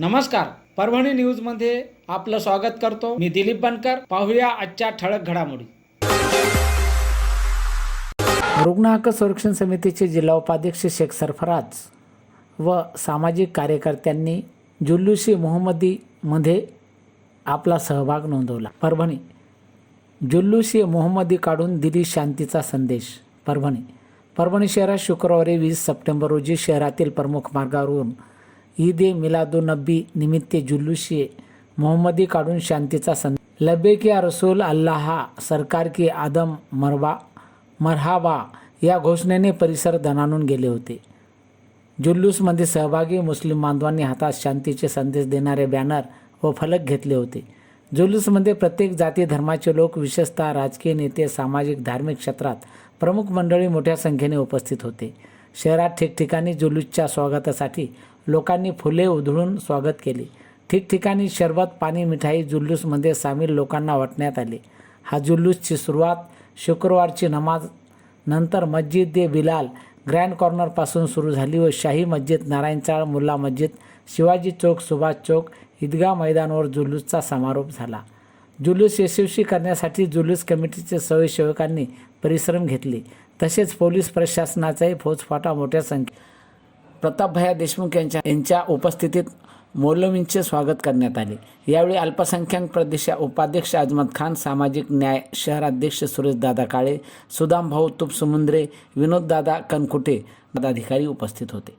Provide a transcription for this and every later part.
नमस्कार. परभणी न्यूजमध्ये आपलं स्वागत करतो. मी दिलीप बनकर. पाहूया आजच्या ठळक घडामोडी. रुग्ण हक्क संरक्षण समितीचे जिल्हा उपाध्यक्ष शेख सरफराज व सामाजिक कार्यकर्त्यांनी जुल्लुशी मोहम्मदीमध्ये आपला सहभाग नोंदवला. परभणी. जुल्लुशी मोहम्मदी काढून दिली शांतीचा संदेश. परभणी. परभणी शहरात शुक्रवारी वीस सप्टेंबर रोजी शहरातील प्रमुख मार्गावरून ईद ए मिलादुनबी निमित्त जुलूशे मोहम्मदी काढून शांतीचा सं लबे किया रसूल अल्लाह सरकार की आदम मरवा मरहावा या घोषणेने परिसर दणाणून गेले होते. जुल्लूसमध्ये सहभागी मुस्लिम बांधवांनी हातात शांतीचे संदेश देणारे बॅनर व फलक घेतले होते. जुलूसमध्ये प्रत्येक जाती धर्माचे लोक विशेषतः राजकीय नेते सामाजिक धार्मिक क्षेत्रात प्रमुख मंडळी मोठ्या संख्येने उपस्थित होते. शहरात ठिकठिकाणी जुलूसच्या स्वागतासाठी लोकांनी फुले उधळून स्वागत केले. ठिकठिकाणी शरबत पाणी मिठाई जुलूसमध्ये सामील लोकांना वाटण्यात आले. हा जुलूसची सुरुवात शुक्रवारची नमाज नंतर मस्जिद ए बिलाल ग्रँड कॉर्नरपासून सुरू झाली व शाही मस्जिद नारायणचाळ मुल्ला मस्जिद शिवाजी चौक सुभाष चौक ईदगाह मैदानावर जुलूसचा समारोप झाला. जुलूस यशस्वी करण्यासाठी जुलूस कमिटीचे स्वयंसेवकांनी परिश्रम घेतले. तसेच पोलीस प्रशासनाचाही फौजफाटा मोठ्या संख्ये प्रतापभया देशमुख यांच्या यांच्या उपस्थितीत मौलवींचे स्वागत करण्यात आले. यावेळी अल्पसंख्याक प्रदेश उपाध्यक्ष अजमत खान सामाजिक न्याय शहराध्यक्ष सुरेशदादा काळे सुदामभाऊ तुपसमुंद्रे विनोददादा कनकुटे पदाधिकारी उपस्थित होते.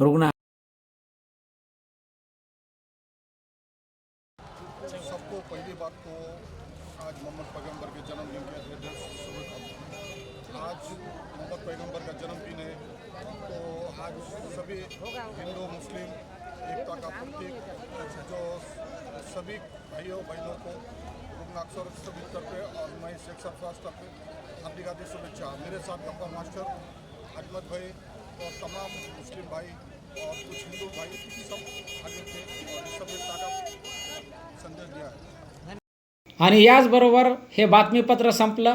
रुग्ण पैगंबर के जन्मदिन के आज मोहम्मद पैगंबर का जन्मदिन है। तो आज सभी हिंदू मुस्लिम एकता का प्रतीक जो सभी भाइयों बहनों को रुग्ण अक्सर सभी तरफे और मैं शेख सरफराज तरफे हार्दिक हार्दिक शुभेच्छा। मेरे साथ डॉक्टर मास्टर अजमत भाई और तमाम मुस्लिम भाई और कुछ हिंदू भाई सब हाजिर थे और सब एकता का संदेश दिया है। आणि याचबरोबर हे बातमीपत्र संपलं.